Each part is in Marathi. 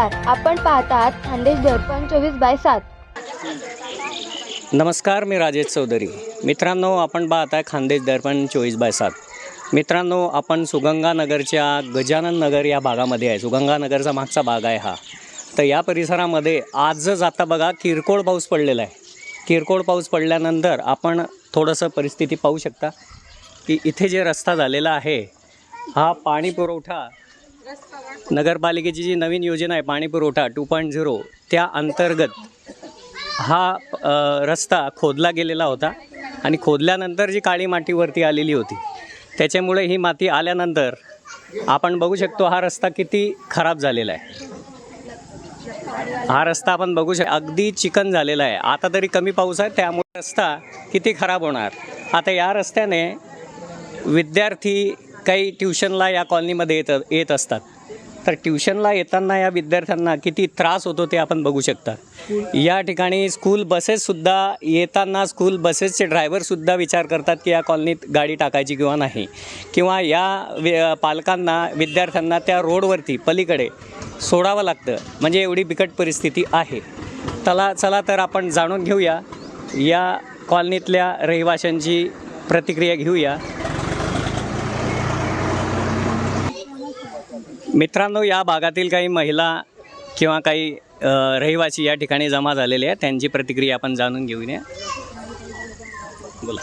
नमस्कार आपण पाहतात खानदेश दर्पण चोवीस बाय सात. नमस्कार मी राजेश चौधरी. मित्रांनो आपण पाहत आहे खानदेश दर्पण चोवीस बाय सात. मित्रांनो आपण सुगंगानगरच्या गजानन नगर या भागामध्ये आहे. सुगंगानगरचा मागचा भाग आहे हा. तर या परिसरामध्ये आजच आता बघा किरकोळ पाऊस पडलेला आहे. किरकोळ पाऊस पडल्यानंतर आपण थोडंसं परिस्थिती पाहू शकता की इथे जे रस्ता झालेला आहे हा पाणी पुरवठा नगरपालिकेची जी नवीन योजना आहे पाणी पुरवठा टू पॉईंट झिरो त्या अंतर्गत हा रस्ता खोदला गेलेला होता आणि खोदल्यानंतर जी काळी मातीवरती आलेली होती त्याच्यामुळे ही माती आल्यानंतर आपण बघू शकतो हा रस्ता किती खराब झालेला आहे. हा रस्ता आपण बघू शक अगदी चिकन झालेला आहे. आता तरी कमी पाऊस आहे त्यामुळे रस्ता किती खराब होणार. आता या रस्त्याने विद्यार्थी काही ट्युशनला या कॉलनीमध्ये येत येत असतात. तर ट्युशनला येताना या विद्यार्थ्यांना किती त्रास होतो ते आपण बघू शकता. या ठिकाणी स्कूल बसेससुद्धा येताना स्कूल बसेसचे ड्रायव्हरसुद्धा विचार करतात की या कॉलनीत गाडी टाकायची किंवा नाही. किंवा या वि- पालकांना विद्यार्थ्यांना त्या रोडवरती पलीकडे सोडावं लागतं. म्हणजे एवढी बिकट परिस्थिती आहे. चला चला तर आपण जाणून घेऊया. या कॉलनीतल्या रहिवाशांची प्रतिक्रिया घेऊया. मित्रांनो या भागातील काही महिला किंवा काही रहिवासी या ठिकाणी जमा झालेले आहेत. त्यांची प्रतिक्रिया आपण जाणून घेऊया. बोला.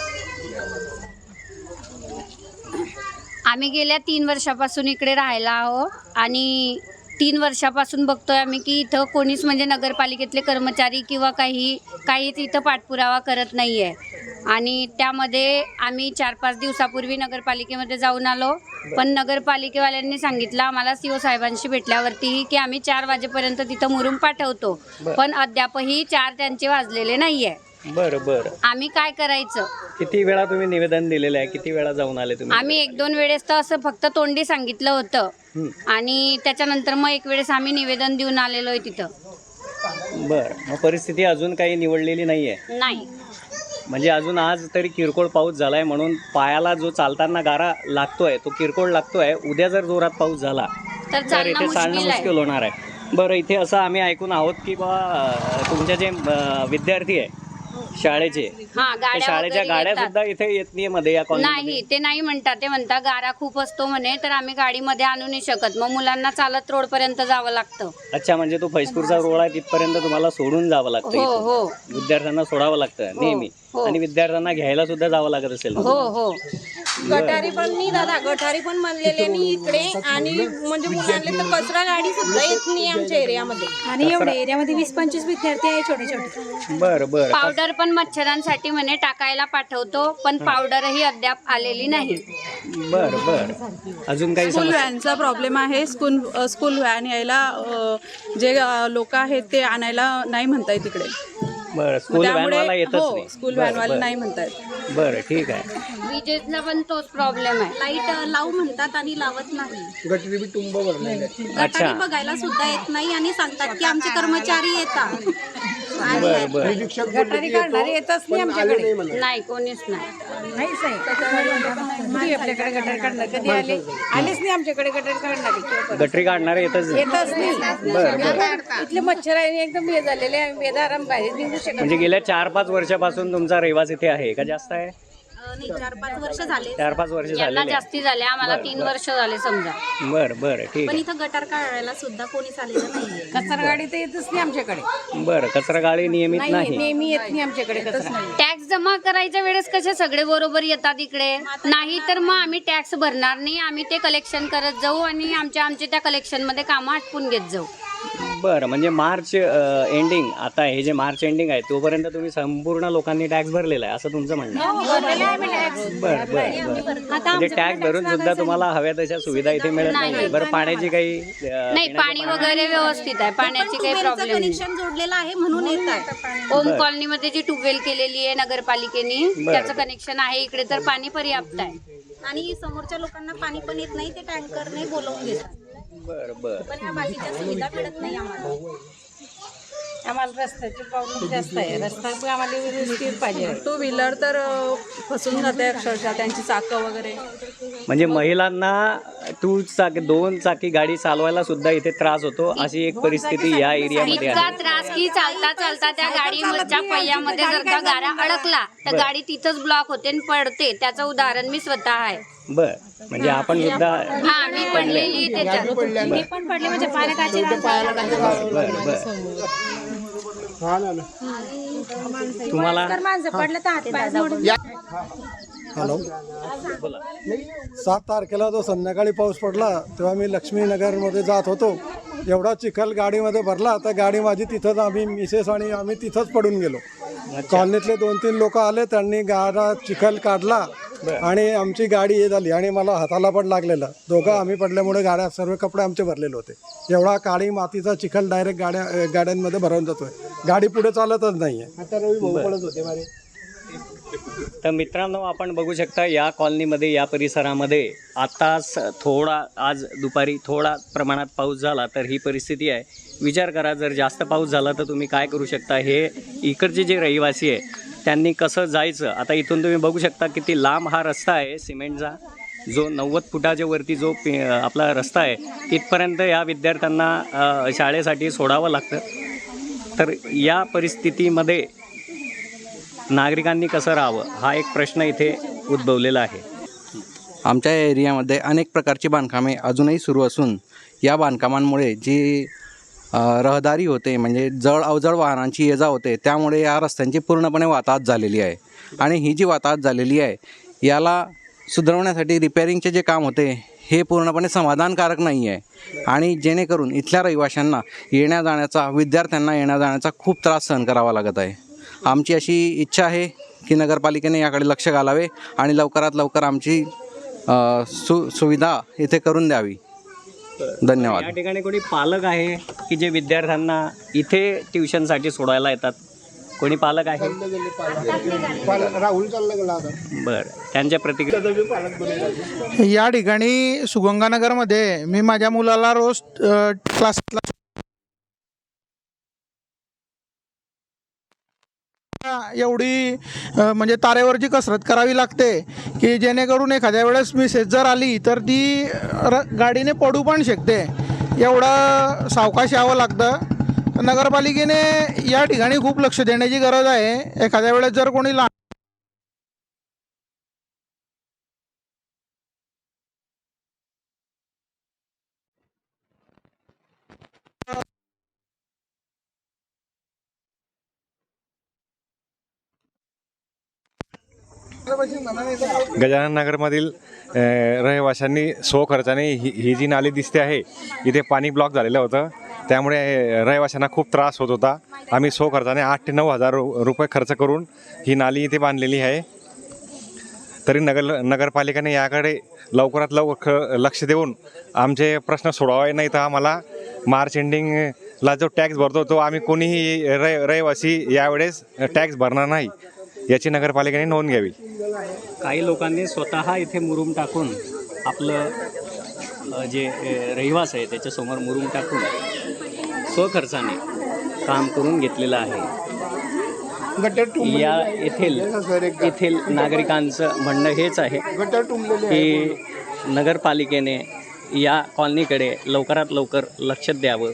आम्ही गेल्या तीन वर्षापासून इकडे राहायला आहो आणि तीन वर्षापासून बघतोय आम्ही की इथं कोणीच म्हणजे नगरपालिकेतले कर्मचारी किंवा काही काहीच इथं पाठपुरावा करत नाही आहे आणि त्यामध्ये आम्ही चार पाच दिवसापूर्वी नगरपालिकेमध्ये जाऊन आलो. पण नगरपालिकेवाल्यांनी सांगितलं आम्हाला सी ओ साहेबांशी भेटल्यावरती की आम्ही चार वाजेपर्यंत तिथं मुरुम पाठवतो. पण अद्यापही चार त्यांचे वाजलेले नाही आहे बरं बरं. आम्ही काय करायचं? किती वेळा तुम्ही निवेदन दिलेलं आहे? किती वेळा जाऊन आले तुम्ही? आम्ही एक दोन वेळेस तर असं फक्त तोंडी सांगितलं होतं. आणि त्याच्यानंतर मग एक वेळेस आम्ही निवेदन देऊन आलेलो आहे तिथं. बरं. मग परिस्थिती अजून काही निवडलेली नाही आहे नाही. म्हणजे अजून आज तरी किरकोळ पाऊस झालाय म्हणून पायाला जो चालताना गारा लागतोय तो किरकोळ लागतोय. उद्या जर जोरात पाऊस झाला तर तर चालणं इथे चालणं मुश्किल आहे. मुश्किल होणार आहे. बरं इथे असं आम्ही ऐकून आहोत की बा तुमचे जे अं, विद्यार्थी आहे शाळेचे. हा ते गाड्या शाळेच्या वगैरे गाड्या येतात. सुद्धा इथे येत नाही मध्ये या नाही ते नाही म्हणतात ते म्हणतात गारा खूप असतो म्हणे तर आम्ही गाडीमध्ये आणू नाही शकत. मग मुलांना चालत रोड पर्यंत जावं लागतं. अच्छा म्हणजे तो फैसपूरचा रोड आहे तिथपर्यंत तुम्हाला सोडून जावं लागतं हो इथून. हो. विद्यार्थ्यांना सोडावं लागतं नेहमी. हो. आणि विद्यार्थ्यांना घ्यायला सुद्धा जावं लागत असेल. हो हो. गटारी पण नाही दादा गटारी पण म्हणलेले नाही इकडे. आणि म्हणजे मुलांना तर कचरा गाडी सुद्धा येत नाही आमच्या एरियामध्ये. आणि एवढे एरियामध्ये वीस पंचवीस विद्यार्थी आहे छोटे छोटे. बरं बरं. पावडर पण मच्छरांसाठी म्हणे टाकायला पाठवतो पण पावडरही अद्याप आलेली नाही. बरं बरं. अजून काही स्कूल समस्या? व्हॅनचा प्रॉब्लेम आहे. स्कूल स्कूल व्हॅन यायला जे लोक आहेत ते आणायला नाही म्हणतायत तिकडे. बरं स्कूल व्हॅनवाला येतच हो नाही. स्कूल बरं, व्हॅनवाला बरं. नाही म्हणतायत बरं ठीक आहे. विजेचा पण तोच प्रॉब्लेम आहे. लाइट लावू म्हणतात आणि लावत नाही. अच्छा गटारी बघायला सुद्धा येत नाही आणि सांगतात की आमचे कर्मचारी येतात. बरं बरं. गटारी काढणारे येतच नाही आमच्याकडे. नाही कोणीच नाही. कधी आपल्याकडे गटारी काढणार. कधी आले? आलेच नाही आमच्याकडे गटारी काढणारे. गटरी काढणारे येतच नाही. येतच नाही. बरं बरं. इथले मच्छर आहे एकदम हे झालेले आहे बेदाराम बाहेर निघू शकत म्हणजे गेल्या चार पाच वर्षापासून तुमचा रहिवास इथे आहे का? जास्त आहे? नाही चार पाच वर्ष झाले. चार पाच वर्ष यांना झालेले आहे. जास्ती झाले. आम्हाला तीन वर्ष झाले समजा. बरं बरं ठीक पण आहे. इथं गटार काढायला सुद्धा कोणीच आलेलं नाहीये. कचरा गाडी तर येतच नाही आमच्याकडे. बरं कचरा गाडी नियमित नाही नाही. नेहमी येत नाही आमच्याकडे कचरा. टॅक्स जमा करायच्या वेळेस कसे सगळे बरोबर येतात इकडे? नाही तर मग आम्ही टॅक्स भरणार नाही. आम्ही ते कलेक्शन करत जाऊ आणि आमच्या आमच्या त्या कलेक्शनमध्ये कामं आटपून घेत जाऊ. बरं म्हणजे मार्च एंडिंग आता हे जे मार्च एंडिंग आहे तोपर्यंत तुम्ही संपूर्ण लोकांनी टॅक्स भरलेला आहे असं तुमचं म्हणणं आहे? बरं बरं बरं. म्हणजे टॅक्स भरून सुद्धा तुम्हाला हव्या तशा सुविधा इथे मिळत नाही बरं पाण्याची काही अं, नाही पाणी वगैरे व्यवस्थित आहे. पाण्याची काही प्रॉब्लेम नाही. कनेक्शन जोडलेलं आहे म्हणून येत आहे. ओम कॉलनीमध्ये जी ट्यूबवेल केलेली आहे नगरपालिकेने त्याचं कनेक्शन आहे इकडे तर पाणी पर्याप्त आहे. आणि समोरच्या लोकांना पाणी पण येत नाही ते टँकरने बोलवून घेतात. बरं बरं. पण या बाकीच्या सुविधा मिळत नाही आम्हाला. आम्हाला रस्त्याची प्रॉब्लेम जास्त आहे. रस्ता पण आम्हाला व्यवस्थित पाहिजे टू व्हीलर तर अ, फसून जाते अक्षरशः त्यांची चाकं वगैरे. म्हणजे महिलांना टू चाकी दोन चाकी गाडी चालवायला सुद्धा इथे त्रास होतो. अशी एक परिस्थिती या एरियामध्ये इतका आहे त्रास की चालता चालता त्या गाडीच्या पहिल्यामध्ये जर का गाडा अडकला तर बरं. गाडी तिथंच ब्लॉक होते आणि पडते. त्याचं उदाहरण मी स्वतः आहे. बर. म्हणजे आपण सुद्धा हा मी पडलेली त्याच्यात. मी पण पडले. म्हणजे बर बर. तुम्हाला माणसं पडलं तर हात पाय जोडून हॅलो सात तारखेला जो संध्याकाळी पाऊस पडला तेव्हा मी लक्ष्मीनगरमध्ये जात होतो. एवढा चिखल गाडीमध्ये भरला तर गाडी माझी तिथंच आम्ही मिसेस आणि आम्ही तिथंच पडून गेलो. कॉलनीतले दोन तीन लोक आले त्यांनी गाडा चिखल काढला आणि आमची गाडी हे झाली आणि मला हाताला पण लागलेलं. दोघं आम्ही पडल्यामुळे गाड्या सर्व कपडे आमचे भरलेले होते. एवढा काळी मातीचा चिखल डायरेक्ट गाड्या गाड्यांमध्ये भरून जातोय. गाडी पुढे चालतच नाहीये. तर मित्रांनो आपण बघू शकता या कॉलनीमध्ये या परिसरामध्ये आत्ताच थोडा आज दुपारी थोडा प्रमाणात पाऊस झाला तर ही परिस्थिती आहे. विचार करा जर जास्त पाऊस झाला तर तुम्ही काय करू शकता? हे इकडचे जे रहिवासी आहे त्यांनी कसं जायचं? आता इथून तुम्ही बघू शकता किती लांब हा रस्ता आहे सिमेंटचा. जो नव्वद फुटाच्या वरती जो आपला रस्ता आहे तिथपर्यंत या विद्यार्थ्यांना शाळेसाठी सोडावं लागतं. तर या परिस्थितीमध्ये नागरिकांनी कसं राहावं हा एक प्रश्न इथे उद्भवलेला आहे. आमच्या एरियामध्ये अनेक प्रकारची बांधकामे अजूनही सुरू असून या बांधकामांमुळे जी रहदारी होते म्हणजे जड अवजड वाहनांची ये जा होते त्यामुळे या रस्त्यांची पूर्णपणे वाताहत झालेली आहे. आणि ही जी वाताहत झालेली आहे याला सुधारवण्यासाठी रिपेअरिंगचे जे काम होते हे पूर्णपणे समाधानकारक नाही आहे. आणि जेणेकरून इथल्या रहिवाशांना येण्या जाण्याचा विद्यार्थ्यांना येण्या जाण्याचा खूप त्रास सहन करावा लागत आहे. आमची अशी इच्छा आहे की नगरपालिकेने याकडे लक्ष घालावे आणि लवकरात लवकर आमची सु सुविधा इथे करून द्यावी. धन्यवाद. या ठिकाणी कोणी पालक आहे की जे विद्यार्थ्यांना इथे ट्युशनसाठी सोडायला येतात? कोणी पालक आहे? बरं. त्यांच्या प्रतिक्रिया या ठिकाणी सुगंगानगरमध्ये मी माझ्या मुलाला रोज अ, क्लासला एवढी म्हणजे तारेवरची कसरत करावी लागते की जेणेकरून एखाद्या वेळेस मिसेस जर आली तर ती र गाडीने पडू पण शकते. एवढं सावकाश यावं लागतं. नगरपालिकेने या ठिकाणी खूप लक्ष देण्याची गरज आहे. एखाद्या वेळेस जर कोणी लहान गजानन नगरमधील रहिवाशांनी सो खर्चाने ही ही जी नाली दिसते आहे इथे पाणी ब्लॉक झालेलं होतं. त्यामुळे रहिवाशांना खूप त्रास होत होता. आम्ही सो खर्चाने आठ ते नऊ हजार रु- रुपये खर्च करून ही नाली इथे बांधलेली आहे. तरी नगर नगरपालिकेने याकडे लवकरात लवकर लक्ष देऊन आमचे प्रश्न सोडवावे नाही तर आम्हाला मार्च एंडिंगला जो टॅक्स भरतो तो आम्ही कोणीही रहि रहिवासी यावेळेस टॅक्स भरणार नाही. याची नगरपालिकेने नोंद घ्यावी. काही लोकांनी स्वतः इथे मुरुम टाकून आपलं जे रहिवास आहे त्याच्यासमोर मुरुम टाकून स्वखर्चाने काम करून घेतलेलं आहे. या येथील येथील नागरिकांचं म्हणणं हेच आहे की नगरपालिकेने या कॉलनीकडे लवकरात लवकर लक्ष द्यावं.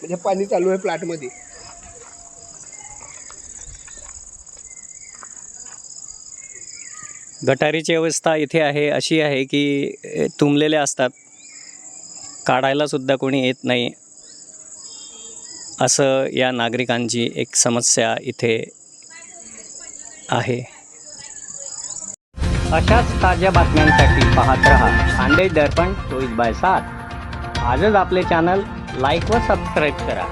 म्हणजे पाणी चालू आहे प्लॅटमध्ये. गटारीची व्यवस्था इथे आहे अशी आहे की तुंबलेले असतात. काढायला सुद्धा कोणी येत नाही. असं या नागरिकांची एक समस्या इथे आहे. अशाच ताज्या बातम्यांसाठी पाहत रहा खानदेश दर्पण चोवीस बाय सात. आजच आपले चॅनल लाईक व सबस्क्राईब करा.